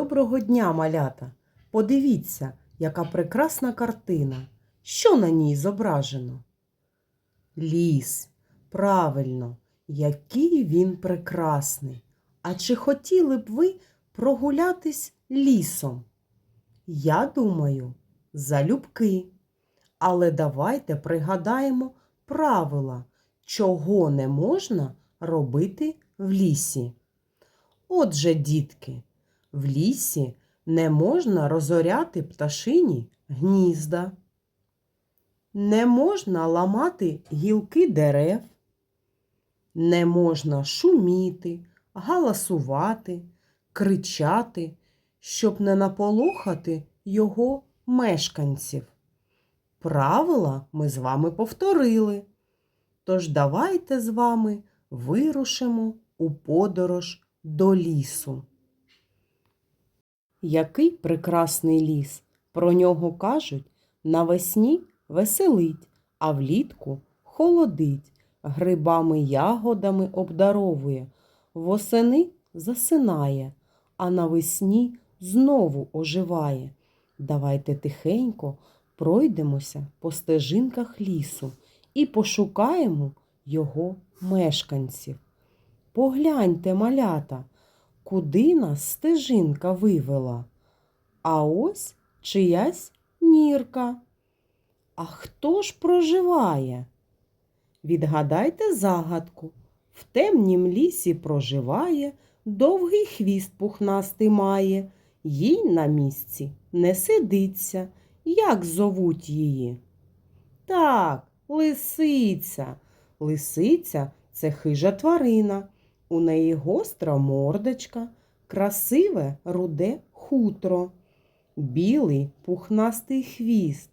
Доброго дня, малята! Подивіться, яка прекрасна картина. Що на ній зображено? Ліс. Правильно, який він прекрасний. А чи хотіли б ви прогулятись лісом? Я думаю, залюбки. Але давайте пригадаємо правила, чого не можна робити в лісі. Отже, дітки, в лісі не можна розоряти пташині гнізда. Не можна ламати гілки дерев, не можна шуміти, галасувати, кричати, щоб не наполохати його мешканців. Правила ми з вами повторили. Тож давайте з вами вирушимо у подорож до лісу. Який прекрасний ліс! Про нього кажуть, навесні веселить, а влітку холодить, грибами ягодами обдаровує, восени засинає, а навесні знову оживає. Давайте тихенько пройдемося по стежинках лісу і пошукаємо його мешканців. Погляньте, малята, куди нас стежинка вивела. А ось чиясь нірка. А хто ж проживає? Відгадайте загадку. В темнім лісі проживає, довгий хвіст пухнастий має, їй на місці не сидиться. Як зовуть її? Так, лисиця. Лисиця це хижа тварина. У неї гостра мордочка, красиве руде хутро, білий пухнастий хвіст.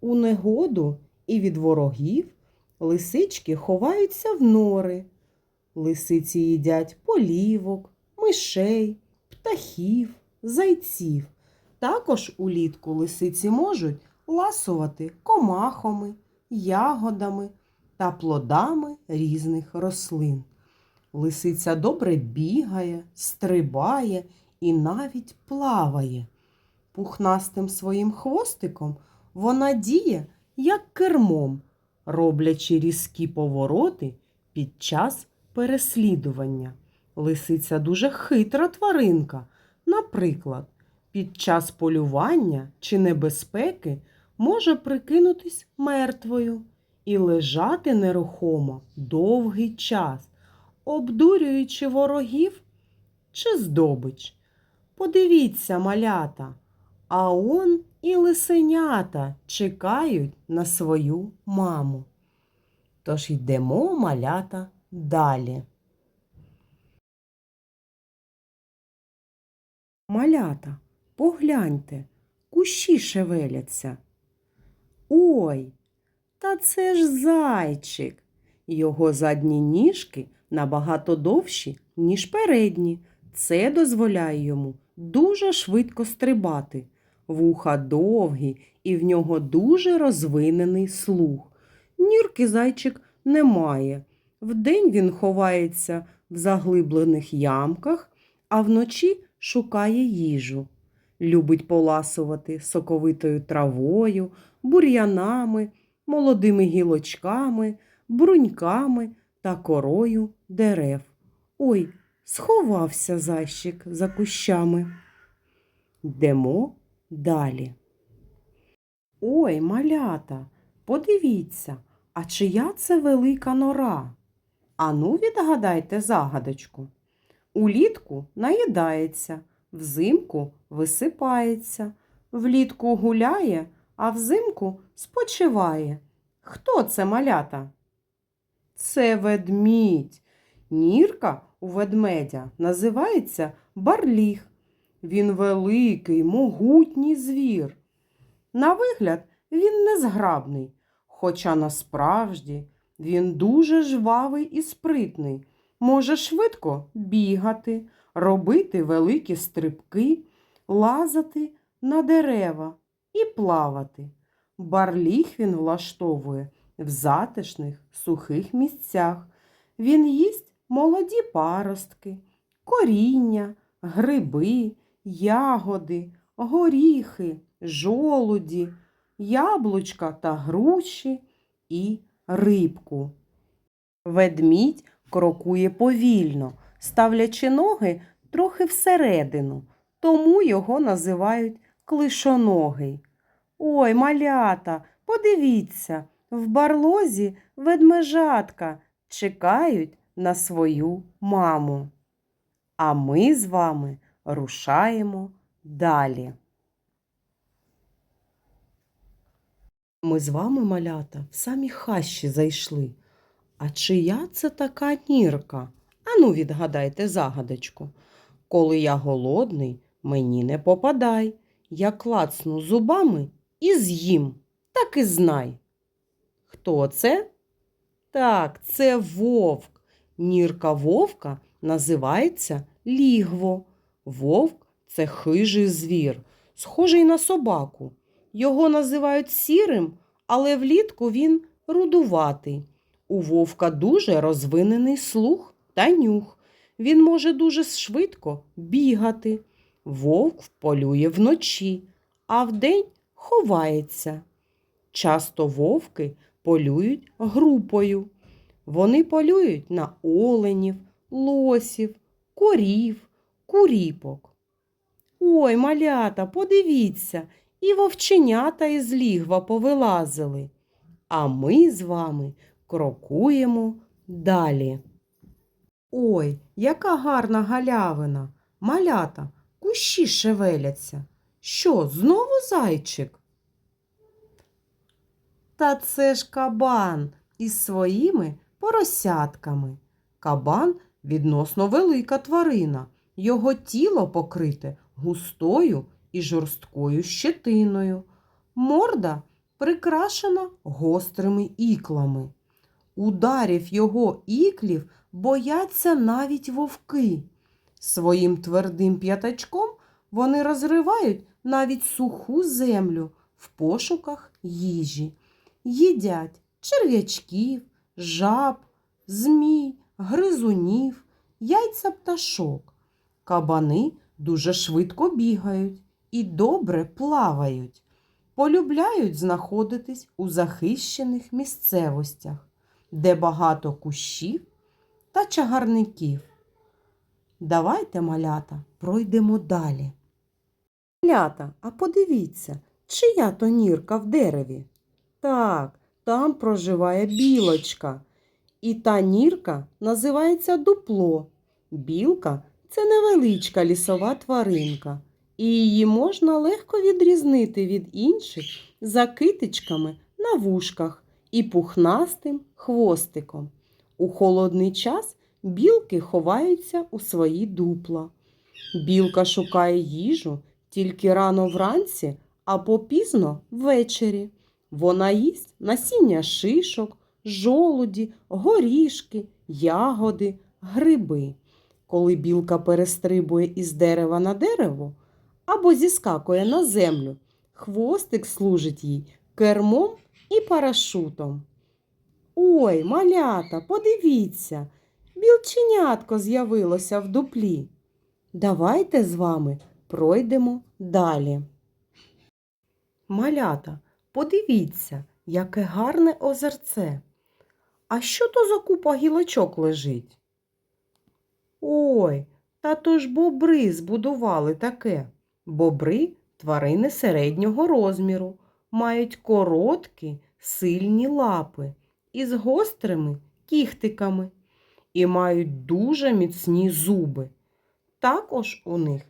У негоду і від ворогів лисички ховаються в нори. Лисиці їдять полівок, мишей, птахів, зайців. Також улітку лисиці можуть ласувати комахами, ягодами та плодами різних рослин. Лисиця добре бігає, стрибає і навіть плаває. Пухнастим своїм хвостиком вона діє, як кермом, роблячи різкі повороти під час переслідування. Лисиця дуже хитра тваринка. Наприклад, під час полювання чи небезпеки може прикинутись мертвою і лежати нерухомо довгий час обдурюючи ворогів чи здобич. Подивіться, малята, а он і лисенята чекають на свою маму. Тож йдемо, малята, далі. Малята, погляньте, кущі шевеляться. Ой, та це ж зайчик. Його задні ніжки набагато довші, ніж передні. Це дозволяє йому дуже швидко стрибати. Вуха довгі і в нього дуже розвинений слух. Нірки зайчик не має. Вдень він ховається в заглиблених ямках, а вночі шукає їжу. Любить поласувати соковитою травою, бур'янами, молодими гілочками, бруньками та корою дерев. Ой, сховався зайчик за кущами. Йдемо далі. Ой, малята, подивіться, а чия це велика нора? Ану, відгадайте загадочку. Улітку наїдається, взимку висипається, влітку гуляє, а взимку спочиває. Хто це малята? Це ведмідь. Нірка у ведмедя називається барліг. Він великий, могутній звір. На вигляд він незграбний, хоча насправді він дуже жвавий і спритний, може швидко бігати, робити великі стрибки, лазати на дерева і плавати. Барліг він влаштовує в затишних сухих місцях. Він їсть молоді паростки, коріння, гриби, ягоди, горіхи, жолуді, яблучка та груші і рибку. Ведмідь крокує повільно, ставлячи ноги трохи всередину, тому його називають клишоногий. Ой, малята, подивіться, в барлозі ведмежатка чекають на свою маму. А ми з вами рушаємо далі. Ми з вами, малята, в самі хащі зайшли. А чия це така нірка? Ану, відгадайте загадочку. Коли я голодний, мені не попадай. Я клацну зубами і з'їм. Так і знай. Хто це? Так, це вовк. Нірка вовка називається лігво. Вовк це хижий звір, схожий на собаку. Його називають сірим, але влітку він рудуватий. У вовка дуже розвинений слух та нюх. Він може дуже швидко бігати. Вовк полює вночі, а вдень ховається. Часто вовки полюють групою. Вони полюють на оленів, лосів, корів, куріпок. Ой, малята, подивіться, і вовченята із лігва повилазили. А ми з вами крокуємо далі. Ой, яка гарна галявина! Малята, кущі шевеляться. Що, знову зайчик? Та це ж кабан із своїми поросятками. Кабан відносно велика тварина. Його тіло покрите густою і жорсткою щетиною. Морда прикрашена гострими іклами. Ударів його іклів бояться навіть вовки. Своїм твердим п'ятачком вони розривають навіть суху землю в пошуках їжі. Їдять черв'ячків, жаб, змій, гризунів, яйця пташок. Кабани дуже швидко бігають і добре плавають. Полюбляють знаходитись у захищених місцевостях, де багато кущів та чагарників. Давайте, малята, пройдемо далі. Малята, а подивіться, чия то нірка в дереві? Так, там проживає білочка. І та нірка називається дупло. Білка це невеличка лісова тваринка, і її можна легко відрізнити від інших за китичками на вушках і пухнастим хвостиком. У холодний час білки ховаються у свої дупла. Білка шукає їжу тільки рано вранці або пізно ввечері. Вона їсть насіння шишок, жолуді, горішки, ягоди, гриби. Коли білка перестрибує із дерева на дерево або зіскакує на землю, хвостик служить їй кермом і парашутом. Ой, малята, подивіться, білченятко з'явилося в дуплі. Давайте з вами пройдемо далі. Малята, подивіться, яке гарне озерце. А що то за купа гілочок лежить? Ой, та то ж бобри збудували таке. Бобри тварини середнього розміру, мають короткі, сильні лапи із гострими кіхтиками і мають дуже міцні зуби. Також у них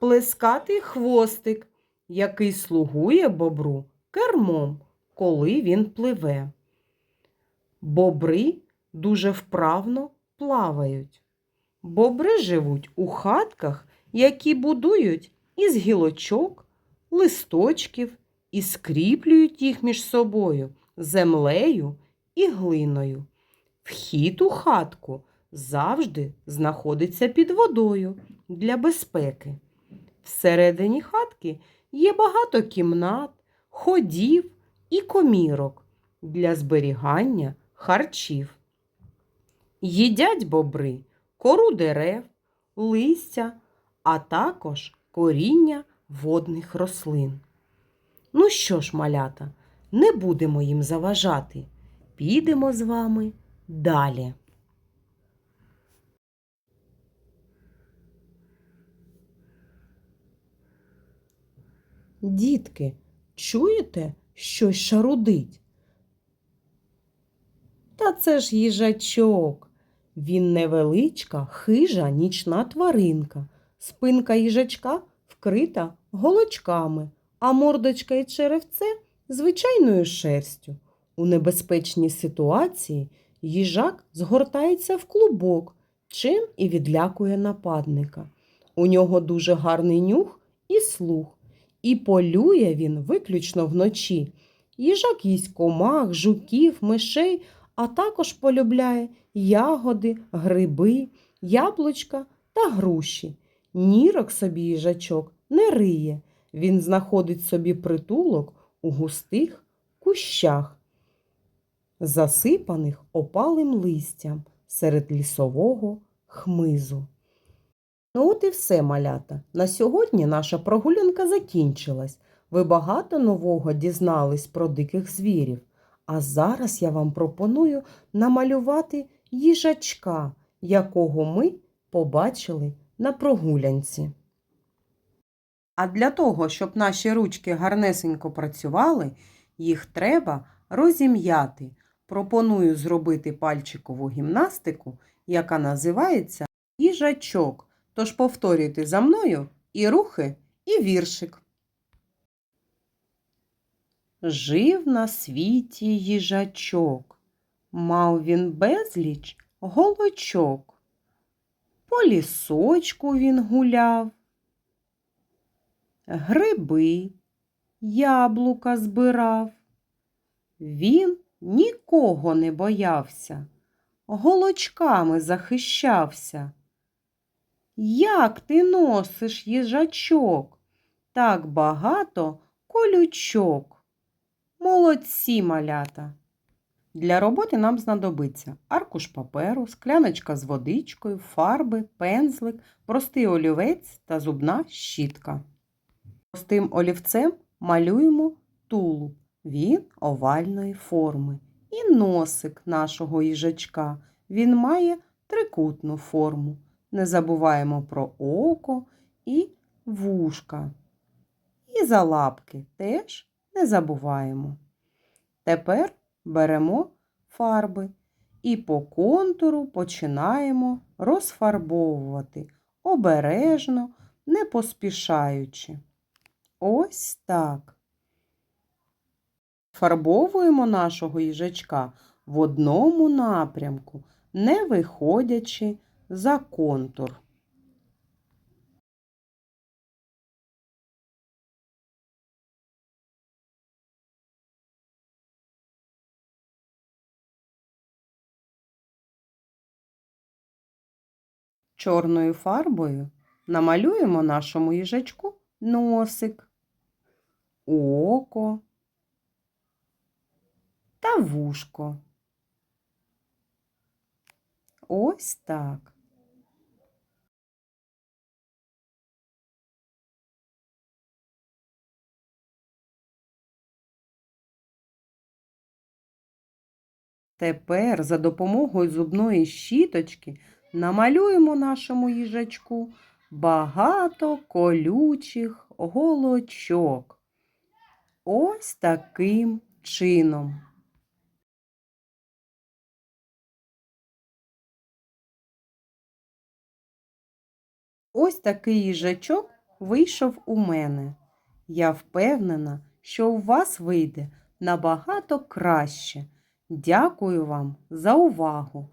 плескатий хвостик, який слугує бобру кермом, коли він пливе. Бобри дуже вправно плавають. Бобри живуть у хатках, які будують із гілочок, листочків і скріплюють їх між собою землею і глиною. Вхід у хатку завжди знаходиться під водою для безпеки. Всередині хатки є багато кімнат, ходів і комірок для зберігання харчів. Їдять бобри кору дерев, листя, а також коріння водних рослин. Ну що ж, малята, не будемо їм заважати. Підемо з вами далі. Дітки, чуєте, щось шарудить? Та це ж їжачок. Він невеличка, хижа нічна тваринка. Спинка їжачка вкрита голочками, а мордочка і черевце звичайною шерстю. У небезпечній ситуації їжак згортається в клубок, чим і відлякує нападника. У нього дуже гарний нюх і слух, і полює він виключно вночі. Їжак їсть комах, жуків, мишей, а також полюбляє ягоди, гриби, яблучка та груші. Нірок собі їжачок не риє. Він знаходить собі притулок у густих кущах, засипаних опалим листям серед лісового хмизу. Ну от і все, малята. На сьогодні наша прогулянка закінчилась. Ви багато нового дізнались про диких звірів. А зараз я вам пропоную намалювати їжачка, якого ми побачили на прогулянці. А для того, щоб наші ручки гарнесенько працювали, їх треба розім'яти. Пропоную зробити пальчикову гімнастику, яка називається їжачок. Тож повторюйте за мною і рухи, і віршик. Жив на світі їжачок, мав він безліч голочок. По лісочку він гуляв, гриби, яблука збирав. Він нікого не боявся, голочками захищався. Як ти носиш їжачок? Так багато колючок. Молодці малята. Для роботи нам знадобиться аркуш паперу, скляночка з водичкою, фарби, пензлик, простий олівець та зубна щітка. Простим олівцем малюємо тулуб. Він овальної форми. І носик нашого їжачка. Він має трикутну форму. Не забуваємо про око і вушка. І за лапки теж не забуваємо. Тепер беремо фарби і по контуру починаємо розфарбовувати обережно, не поспішаючи. Ось так. Фарбовуємо нашого їжачка в одному напрямку, не виходячи за контур. Чорною фарбою намалюємо нашому їжачку носик, око та вушко. Ось так. Тепер за допомогою зубної щіточки намалюємо нашому їжачку багато колючих голочок. Ось таким чином. Ось такий їжачок вийшов у мене. Я впевнена, що у вас вийде набагато краще. Дякую вам за увагу.